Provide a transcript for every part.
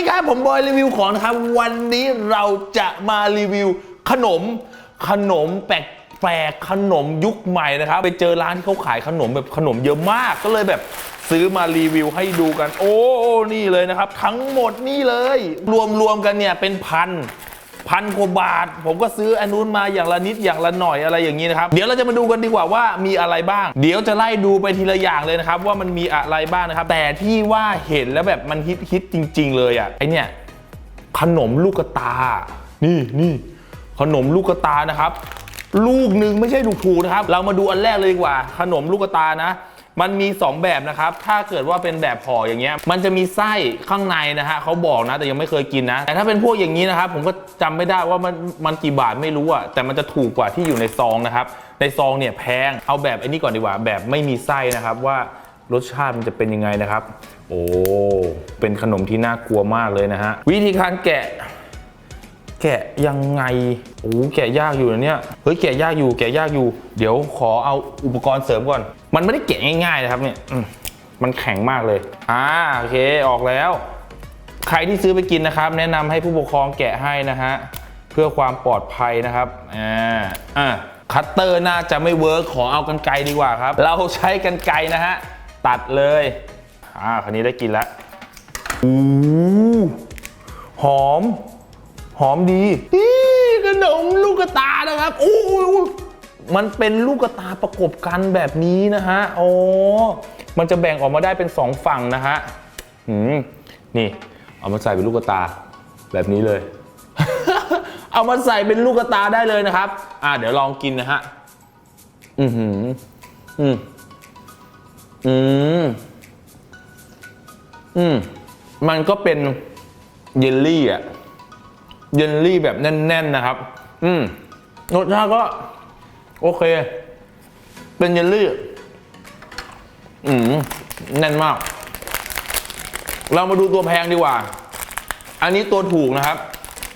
ดีครับ ผมบอยรีวิวของนะครับ วันนี้เราจะมารีวิวขนม ขนมแปลกแปลกขนมยุคใหม่นะครับ ไปเจอร้านที่เขาขายขนมแบบขนมเยอะมากก็เลยแบบซื้อมารีวิวให้ดูกัน โอ้นี่เลยนะครับ ทั้งหมดนี่เลย รวมรวมๆกันเนี่ยเป็นพัน พันกว่าบาท ผมก็ซื้ออันนู้นมาอย่างละนิดอย่างละหน่อยอะไรอย่างนี้นะครับ เดี๋ยวเราจะมาดูกันดีกว่าว่ามีอะไรบ้าง เดี๋ยวจะไล่ดูไปทีละอย่างเลยนะครับ ว่ามันมีอะไรบ้างนะครับ แต่ที่ว่าเห็นแล้วแบบมันฮิตฮิตจริง ๆ เลยอะไอเนี่ยขนมลูกกระตา นี่นี่ขนมลูกกระตานะครับ ลูกหนึ่งไม่ใช่ถูกๆนะครับ เรามาดูอันแรกเลยดีกว่า ขนมลูกกระตานะ มันมี 2 แบบนะครับ ถ้าเกิดว่าเป็นแบบห่ออย่างเงี้ย มันจะมีไส้ข้างในนะฮะเขาบอกนะแต่ยังไม่เคยกินนะ แต่ถ้าเป็นพวกอย่างนี้นะครับ ผมก็จำไม่ได้ว่ามันมันกี่บาทไม่รู้อะแต่มันจะถูกกว่าที่อยู่ในซองนะครับ ในซองเนี่ยแพง เอาแบบไอ้นี่ก่อนดีกว่า แบบไม่มีไส้นะครับว่ารสชาติมันจะเป็นยังไงนะครับ โอ้ เป็นขนมที่น่ากลัวมากเลยนะฮะ วิธีการแกะ แกะยังไง โอ้ แกะยากอยู่นะเนี่ย เฮ้ย แกะยากอยู่ แกะยากอยู่ เดี๋ยวขอเอาอุปกรณ์เสริมก่อน มันไม่ได้แกะง่ายๆนะครับเนี่ยมันแข็งมากเลย อ่าโอเคออกแล้ว ใครที่ซื้อไปกินนะครับ แนะนำให้ผู้ปกครองแกะให้นะฮะเพื่อความปลอดภัยนะครับ อ่า อะคัตเตอร์น่าจะไม่เวิร์กขอเอากันไกลดีกว่าครับ เราใช้กันไกลนะฮะ ตัดเลย อ่าคันนี้ได้กินแล้วอู้หอม หอมดีนี่ขนมลูกตานะครับอู้ มันเป็นลูกตาประกบกันแบบนี้นะฮะโอ้มันจะแบ่งออกมาได้เป็นสองฝั่งนะฮะนี่ เอามาใส่เป็นลูกตาแบบนี้เลย เอามาใส่เป็นลูกตาได้เลยนะครับ อ่าเดี๋ยวลองกินนะฮะ อือหือ อืมอืมอืมมันก็เป็นเยลลี่อะเยลลี่แบบแน่น ๆ นะครับ อืมรสชาติก็ โอเค เป็นเยลลี่ อืมแน่นมาก เรามาดูตัวแพงดีกว่า อันนี้ตัวถูกนะครับ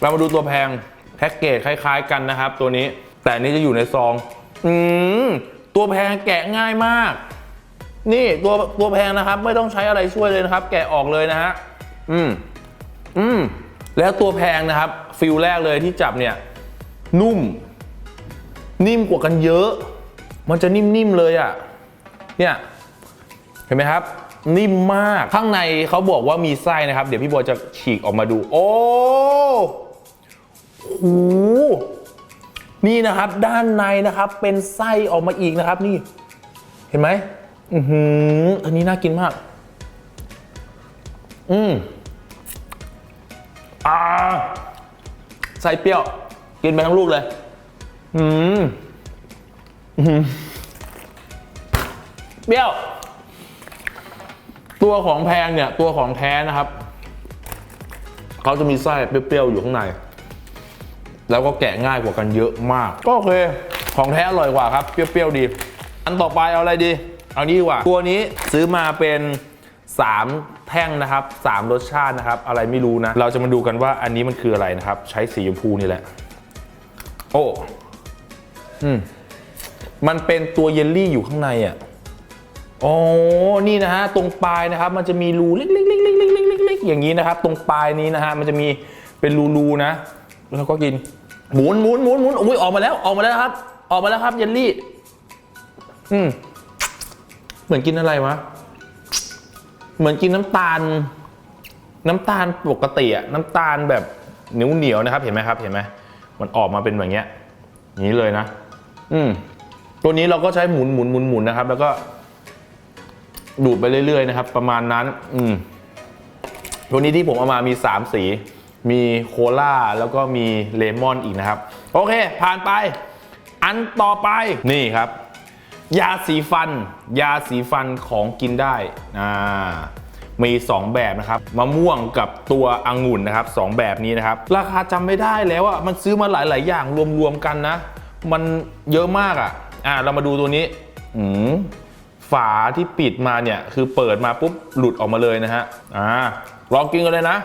เรามาดูตัวแพงแพ็กเกจคล้าย ๆ กันนะครับ ตัวนี้ แต่นนี้จะอยู่ในซอง อืมตัวแพงแกะง่ายมาก นี่ตัวตัวแพงนะครับ ไม่ต้องใช้อะไรช่วยเลยนะครับ แกะออกเลยนะฮะ อืม อืม แล้วตัวแพงนะครับ ฟิลแรกเลยที่จับเนี่ย นุ่ม นิ่มกว่ากันเยอะ มันจะนิ่มๆเลยอะ่ะ เนี่ย เห็นไหมครับ นิ่มมาก ข้างในเขาบอกว่ามีไส้นะครับ เดี๋ยวพี่บอยจะฉีกออกมาดู โอ้โหนี่นะครับ ด้านในนะครับ เป็นไส้ออกมาอีกนะครับ นี่ เห็นไหมอือหืออันนี้น่ากินมาก อืมอ่าไส้เปรี้ยว กินไปทั้งลูกเลย อืมอืมเปรี้ยว ตัวของแพงเนี่ย ตัวของแท้นะครับ เขาจะมีไส้เปรี้ยวๆอยู่ข้างใน แล้วก็แกะง่ายกว่ากันเยอะมาก ก็โอเค ของแท้อร่อยกว่าครับ เปรี้ยวๆดี อันต่อไปเอาอะไรดี เอานี้ดีกว่า ตัวนี้ซื้อมาเป็น3 แท่งนะครับ 3 รสชาตินะครับ อะไรไม่รู้นะ เราจะมาดูกันว่าอันนี้มันคืออะไรนะครับ ใช้สีชมพูนี่แหละ โอ้ อืมมันเป็นตัวเยลลี่อยู่ข้างในอะโอ้นี่นะฮะตรงปลายนะครับ มันจะมีรูเล็กๆๆๆๆๆๆอย่างนี้นะครับ ตรงปลายนี้นะฮะมันจะมีเป็นรูๆนะ แล้วก็กินหมุนหมุนหมุนหมุนอุ้ยออกมาแล้วออกมาแล้วครับ ออกมาแล้วครับเยลลี่ อืมเหมือนกินอะไรวะเหมือนกินน้ำตาล น้ำตาลปกติอะน้ำตาลแบบเหนียวเหนียวนะครับ เห็นไหมครับ เห็นไหมมันออกมาเป็นแบบเนี้ยอย่างนี้เลยนะ อืมตัวนี้เราก็ใช้หมุนหมุนหมุนหมุนนะครับ แล้วก็ ดูดไปเรื่อยๆนะครับ ประมาณนั้น อืมตัวนี้ที่ผมเอามามี 3 สี มีโคลาแล้วก็มีเลมอนอีกนะครับ โอเค ผ่านไป อันต่อไปนี่ครับ ยาสีฟัน ยาสีฟันของกินได้อ่ามี 2 แบบนะครับมะม่วงกับตัวองุ่นนะครับสองแบบนี้นะครับ ราคาจำไม่ได้แล้วอะมันซื้อมาหลาย ๆ อย่างรวม ๆ กันนะ มันเยอะมากอะ อ่าเรามาดูตัวนี้อืมฝาที่ปิดมาเนี่ย คือเปิดมาปุ๊บหลุดออกมาเลยนะฮะ อ่า ลองกินกันเลยนะ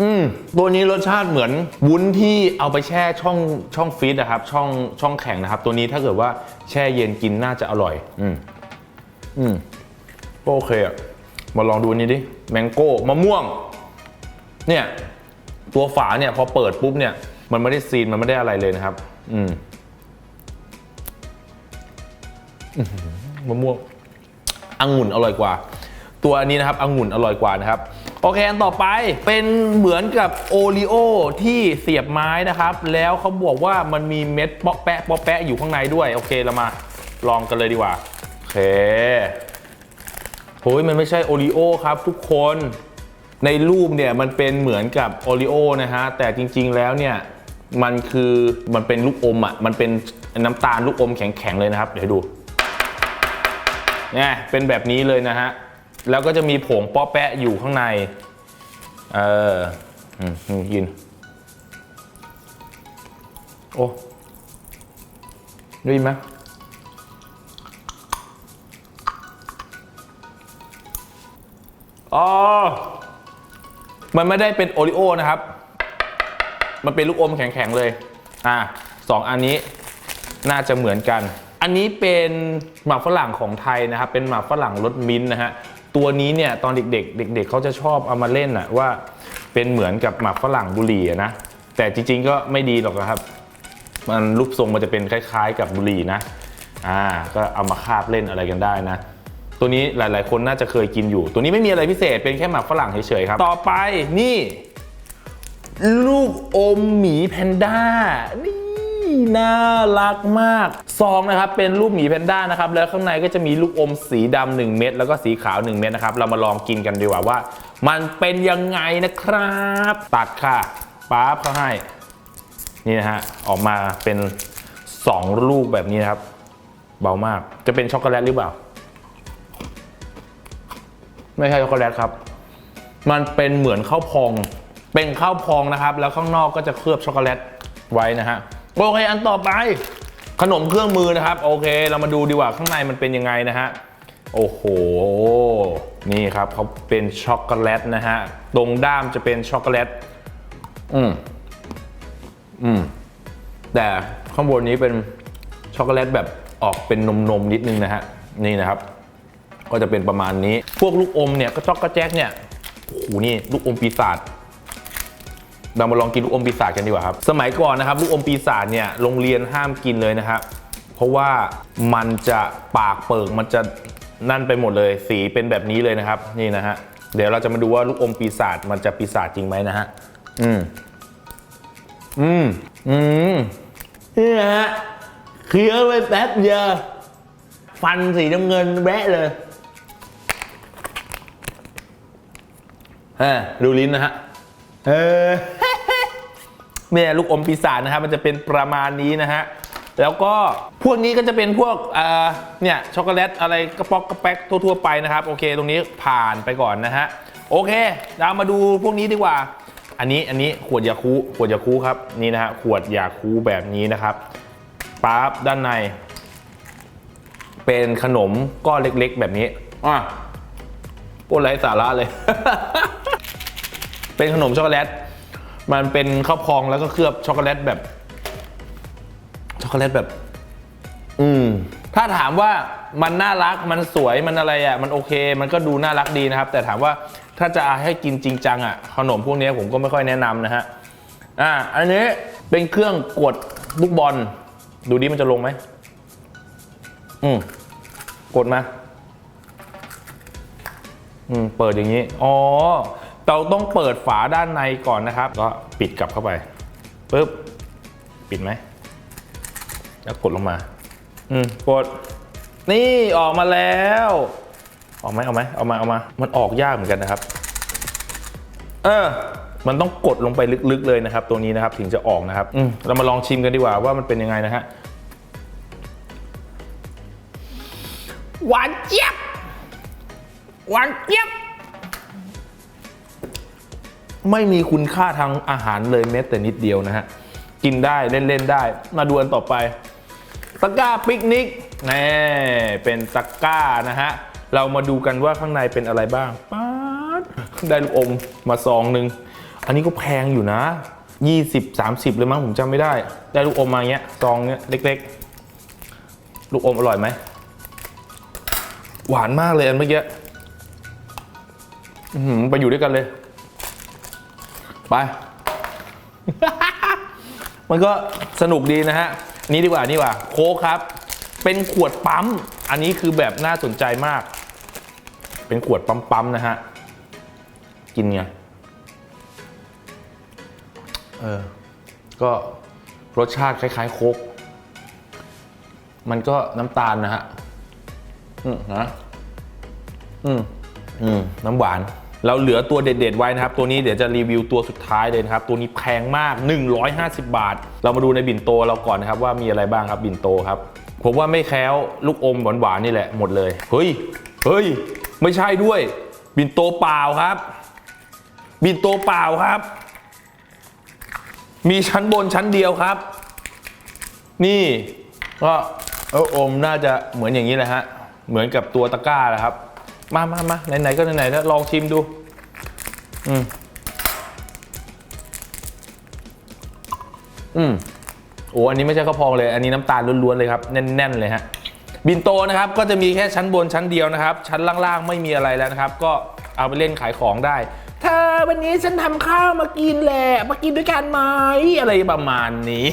อืม ตัวนี้รสชาติเหมือนวุ้นที่เอาไปแช่ช่องช่องฟรีซนะครับ ช่องช่องแข็งนะครับ ตัวนี้ถ้าเกิดว่าแช่เย็นกินน่าจะอร่อย อืม อืมก็โอเคอะมาลองดูอันนี้ดิ แมงโก้มะม่วง เนี่ย ตัวฝาเนี่ยพอเปิดปุ๊บเนี่ย มันไม่ได้ซีนมันไม่ได้อะไรเลยนะครับ อืมมะม่วงองุ่นอร่อยกว่า ตัวอันนี้นะครับองุ่นอร่อยกว่านะครับ โอเคอันต่อไปเป็นเหมือนกับโอรีโอที่เสียบไม้นะครับ แล้วเขาบอกว่ามันมีเม็ดเปาะแปะเปาะแปะอยู่ข้างในด้วย โอเคเรามาลองกันเลยดีกว่า โอเคโอ้ยมันไม่ใช่โอรีโอครับทุกคนในรูปเนี่ยมันเป็นเหมือนกับโอรีโอนะฮะแต่จริง ๆ แล้วเนี่ย มันคือมันเป็นลูกอมอะ มันเป็นน้ำตาลลูกอมแข็งๆเลยนะครับ เดี๋ยวให้ดูเนี่ยเป็นแบบนี้เลยนะฮะ แล้วก็จะมีผงป๊อแปะอยู่ข้างใน เออกิน โอ้ได้ยินไหมอ๋อ มันไม่ได้เป็นโอริโอนะครับ มันเป็นลูกอมแข็งๆเลย อะสองอันนี้น่าจะเหมือนกัน อันนี้เป็นหมากฝรั่งของไทยนะครับ เป็นหมากฝรั่งรสมิ้นนะฮะ ตัวนี้เนี่ยตอนเด็กๆ เด็ก ๆเขาจะชอบเอามาเล่นอะว่าเป็นเหมือนกับหมากฝรั่งบุหรี่นะ แต่จริงๆก็ไม่ดีหรอกนะครับ มันรูปทรงมันจะเป็นคล้าย ๆ กับบุหรี่นะ อ่า ก็เอามาคาบเล่นอะไรกันได้นะ ตัวนี้หลายๆ คนน่าจะเคยกินอยู่ ตัวนี้ไม่มีอะไรพิเศษ เป็นแค่หมากฝรั่งเฉยๆครับ ต่อไปนี่ ลูกอมหมีแพนด้านี่น่ารักมากซองนะครับเป็นรูปหมีแพนด้านะครับแล้วข้างในก็จะมีลูกอมสีดำหนึ่งเม็ดแล้วก็สีขาว1เม็ดนะครับเรามาลองกินกันดีกว่าว่า มันเป็นยังไงนะครับ ตัดค่ะป๊าบเขาให้นี่นะฮะออกมาเป็น 2 ลูกแบบนี้นะครับ เบามากจะเป็นช็อกโกแลตหรือเปล่า ไม่ใช่ช็อกโกแลตครับ มันเป็นเหมือนข้าวพอง เป็นข้าวพองนะครับ แล้วข้างนอกก็จะเคลือบช็อกโกแลตไว้นะฮะโอเคอันต่อไปขนมเครื่องมือนะครับ โอเค เรามาดูดีกว่าข้างในมันเป็นยังไงนะฮะโอ้โห นี่ครับเขาเป็นช็อกโกแลตนะฮะ ตรงด้ามจะเป็นช็อกโกแลต อืม อืม แต่ข้างบนนี้เป็นช็อกโกแลตแบบออกเป็นนมนมๆนิดนึงนะฮะ นี่นะครับ ก็จะเป็นประมาณนี้ พวกลูกอมเนี่ยก็ช็อกโกแจ็คเนี่ย โอ้โห นี่ลูกอมปีศาจ เรามาลองกินลูกอมปีศาจกันดีกว่าครับ สมัยก่อนนะครับ ลูกอมปีศาจเนี่ยโรงเรียนห้ามกินเลยนะครับ เพราะว่ามันจะปากเปิกมันจะนั่นไปหมดเลย สีเป็นแบบนี้เลยนะครับ นี่นะฮะ เดี๋ยวเราจะมาดูว่าลูกอมปีศาจมันจะปีศาจจริงไหมนะฮะ อืม อืม อืม นี่นะฮะเคี้ยวไปแป๊บเดียวฟันสีน้ำเงินแวะเลยเออดูลิ้นนะฮะ เออ เนี่ยลูกอมปีศาจนะครับมันจะเป็นประมาณนี้นะฮะแล้วก็พวกนี้ก็จะเป็นพวกเนี่ยช็อกโกแลตอะไรกระป๊อกกระแป๊กทั่วๆไปนะครับโอเค ตรงนี้ผ่านไปก่อนนะฮะโอเคเรามาดูพวกนี้ดีกว่า อันนี้อันนี้ขวดยาคูขวดยาคูครับนี่นะฮะขวดยาคูแบบนี้นะครับปั๊บด้านใน เป็นขนมก้อนเล็กๆ แบบนี้อะโคตรไร้สาระเลย เป็นขนมช็อกโกแลต มันเป็นข้าวพองแล้วก็เคลือบช็อกโกแลตแบบ ช็อกโกแลตแบบ อืม ถ้าถามว่ามันน่ารักมันสวยมันอะไรอะ มันโอเค มันก็ดูน่ารักดีนะครับ แต่ถามว่าถ้าจะให้กินจริงจังอะขนมพวกนี้ผมก็ไม่ค่อยแนะนำนะฮะอ่าอันนี้เป็นเครื่องกดลูกบอล ดูดิมันจะลงไหมอืมกดมา อืม เปิดอย่างนี้ อ๋อ เราต้องเปิดฝาด้านในก่อนนะครับ ก็ปิดกลับเข้าไปปึ๊บปิดไหมแล้วกดลงมา อืมกด นี่ออกมาแล้ว ออกไหมเอาไหมเอามาเอามา มันออกยากเหมือนกันนะครับ เออ มันต้องกดลงไปลึกๆเลยนะครับ ตัวนี้นะครับถึงจะออกนะครับ อืมเรามาลองชิมกันดีกว่าว่ามันเป็นยังไงนะฮะ หวานเจี๊ยบ หวานเจี๊ยบ ไม่มีคุณค่าทางอาหารเลยแม้แต่นิดเดียวนะฮะ กินได้เล่นๆได้ มาดูอันต่อไป ตะกร้าปิกนิกนี่เป็นตะกร้านะฮะ เรามาดูกันว่าข้างในเป็นอะไรบ้างป๊าดได้ลูกอมมาซองหนึ่ง อันนี้ก็แพงอยู่นะ 20 30 เลยมั้งผมจำไม่ได้ ได้ลูกอมมาเงี้ยซองเนี้ยเล็กๆ ลูกอมอร่อยไหม หวานมากเลยอันเมื่อกี้ไปอยู่ด้วยกันเลย ไป มันก็สนุกดีนะฮะ นี่ดีกว่านี่กว่า โค้กครับ เป็นขวดปั๊ม อันนี้คือแบบน่าสนใจมาก เป็นขวดปั๊มๆนะฮะ กินไง เออ ก็รสชาติคล้ายๆ โค้ก มันก็น้ำตาลนะฮะ อืมนะ อืม อืม น้ำหวาน เราเหลือตัวเด็ดๆไว้นะครับ ตัวนี้เดี๋ยวจะรีวิวตัวสุดท้ายเลยนะครับ ตัวนี้แพงมาก 150 บาท เรามาดูในบินโตเราก่อนนะครับว่ามีอะไรบ้างครับบินโตครับ ผมว่าไม่แคล้วลูกอมหวานๆนี่แหละหมดเลย เฮ้ย เฮ้ย ไม่ใช่ด้วย บินโตเปล่าครับ บินโตเปล่าครับ มีชั้นบนชั้นเดียวครับ นี่ก็เอออมน่าจะเหมือนอย่างนี้แหละฮะ เหมือนกับตัวตะกร้าแหละครับ มามามาไหนๆก็ไหนๆแล้วลองชิมดู อืม อืมโอ้อันนี้ไม่ใช่ข้าวพองเลย อันนี้น้ำตาลล้วนๆเลยครับ แน่น ๆ เลยฮะ บินโตนะครับ ก็จะมีแค่ชั้นบนชั้นเดียวนะครับ ชั้นล่างๆไม่มีอะไรแล้วนะครับ ก็เอาไปเล่นขายของได้ เธอวันนี้ฉันทำข้าวมากินแหละ มากินด้วยกันไหมอะไรประมาณนี้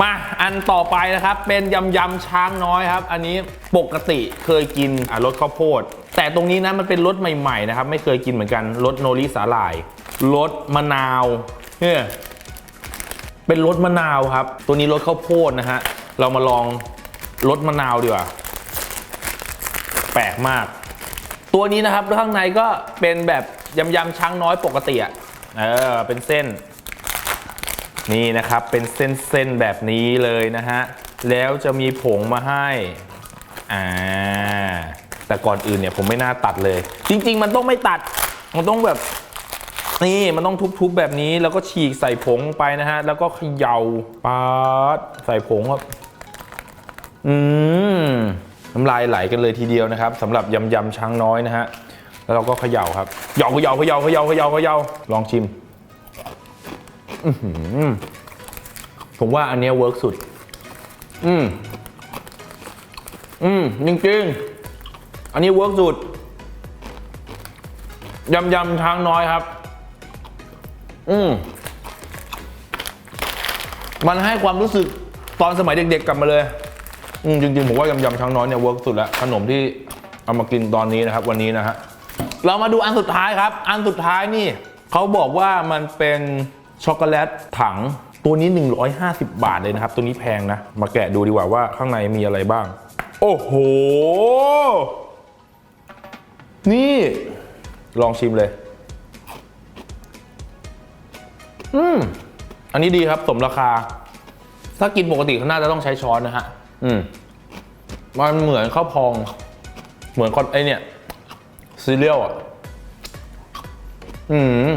มาอันต่อไปนะครับ เป็นยำยำช้างน้อยครับ อันนี้ปกติเคยกินรสข้าวโพด แต่ตรงนี้นะมันเป็นรสใหม่ๆนะครับ ไม่เคยกินเหมือนกันรสโนริสาหร่ายรสมะนาวเนี่ยเป็นรสมะนาวครับ ตัวนี้รสข้าวโพดนะฮะเรามาลองรสมะนาวดีกว่าแปลกมาก ตัวนี้นะครับข้างในก็เป็นแบบยำยำช้างน้อยปกติอะเออเป็นเส้น นี่นะครับเป็นเส้นๆแบบนี้เลยนะฮะ แล้วจะมีผงมาให้ อ่า แต่ก่อนอื่นเนี่ยผมไม่น่าตัดเลย จริง ๆ มันต้องไม่ตัด มันต้องแบบ นี่มันต้องทุบๆแบบนี้แล้วก็ฉีกใส่ผงลงไปนะฮะ แล้วก็เขย่าปาดใส่ผงครับ อืมน้ำลายไหลกันเลยทีเดียวนะครับสำหรับยำยำช้างน้อยนะฮะ แล้วเราก็เขย่าครับเขย่าเขย่าเขย่าเขย่าเขย่าเขย่าลองชิม อื้อหือผมว่าอันเนี้ยเวิร์กสุด อืม อืมจริงๆ อันนี้เวิร์กสุด ยำยำช้างน้อยครับ อืม มันให้ความรู้สึกตอนสมัยเด็กๆกลับมาเลย อืมจริงๆ ผมว่ายำยำช้างน้อยเนี่ยเวิร์กสุดแล้วขนมที่เอามากินตอนนี้นะครับ วันนี้นะฮะ เรามาดูอันสุดท้ายครับ อันสุดท้ายนี่ เขาบอกว่ามันเป็น ช็อกโกแลตถังตัวนี้ 150 บาทเลยนะครับ ตัวนี้แพงนะ มาแกะดูดีกว่าว่าข้างในมีอะไรบ้าง โอ้โห นี่ลองชิมเลย อืม อันนี้ดีครับสมราคา ถ้ากินปกติเขาน่าจะต้องใช้ช้อนนะฮะ อืม มันเหมือนข้าวพอง เหมือนคอนไอเนี่ยซีเรียลอะ อืม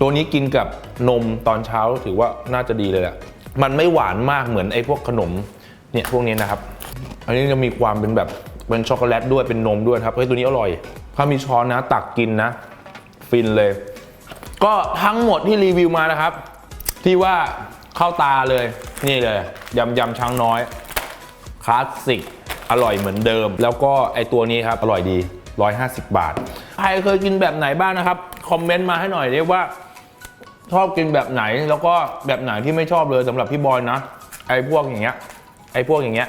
ตัวนี้กินกับ นมตอนเช้าถือว่าน่าจะดีเลยแหละมันไม่หวานมากเหมือนไอ้พวกขนมเนี่ยพวกนี้นะครับ อันนี้จะมีความเป็นแบบเป็นช็อกโกแลตด้วยเป็นนมด้วยครับเฮ้ยตัวนี้อร่อย ถ้ามีช้อนนะตักกินนะ ฟินเลย ก็ทั้งหมดที่รีวิวมานะครับ ที่ว่าเข้าตาเลยนี่เลยยำยำช้างน้อยคลาสสิกอร่อยเหมือนเดิม แล้วก็ไอตัวนี้ครับอร่อยดี 150 บาท ใครเคยกินแบบไหนบ้างนะครับ คอมเมนต์มาให้หน่อยได้ว่า ชอบกินแบบไหนแล้วก็แบบไหนที่ไม่ชอบเลยสำหรับพี่บอยนะไอ้พวกอย่างเงี้ย ไอ้พวกอย่างเงี้ย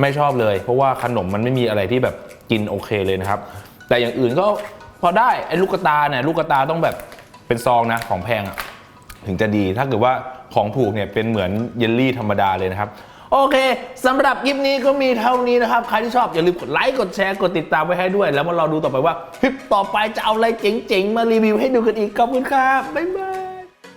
ไม่ชอบเลย เพราะว่าขนมมันไม่มีอะไรที่แบบกินโอเคเลยนะครับ แต่อย่างอื่นก็พอได้ไอ้ลูกตาเนี่ยลูกตาต้องแบบเป็นซองนะของแพงอะถึงจะดีถ้าเกิดว่าของถูกเนี่ยเป็นเหมือนเยลลี่ธรรมดาเลยนะครับ โอเคสำหรับคลิปนี้ก็มีเท่านี้นะครับ ใครที่ชอบอย่าลืมกดไลค์ กดแชร์ กดติดตามไว้ให้ด้วย แล้วมารอดูต่อไปว่าคลิปต่อไปจะเอาอะไรเจ๋งๆ มารีวิวให้ดูกันอีกขอบคุณครับ บ๊ายบาย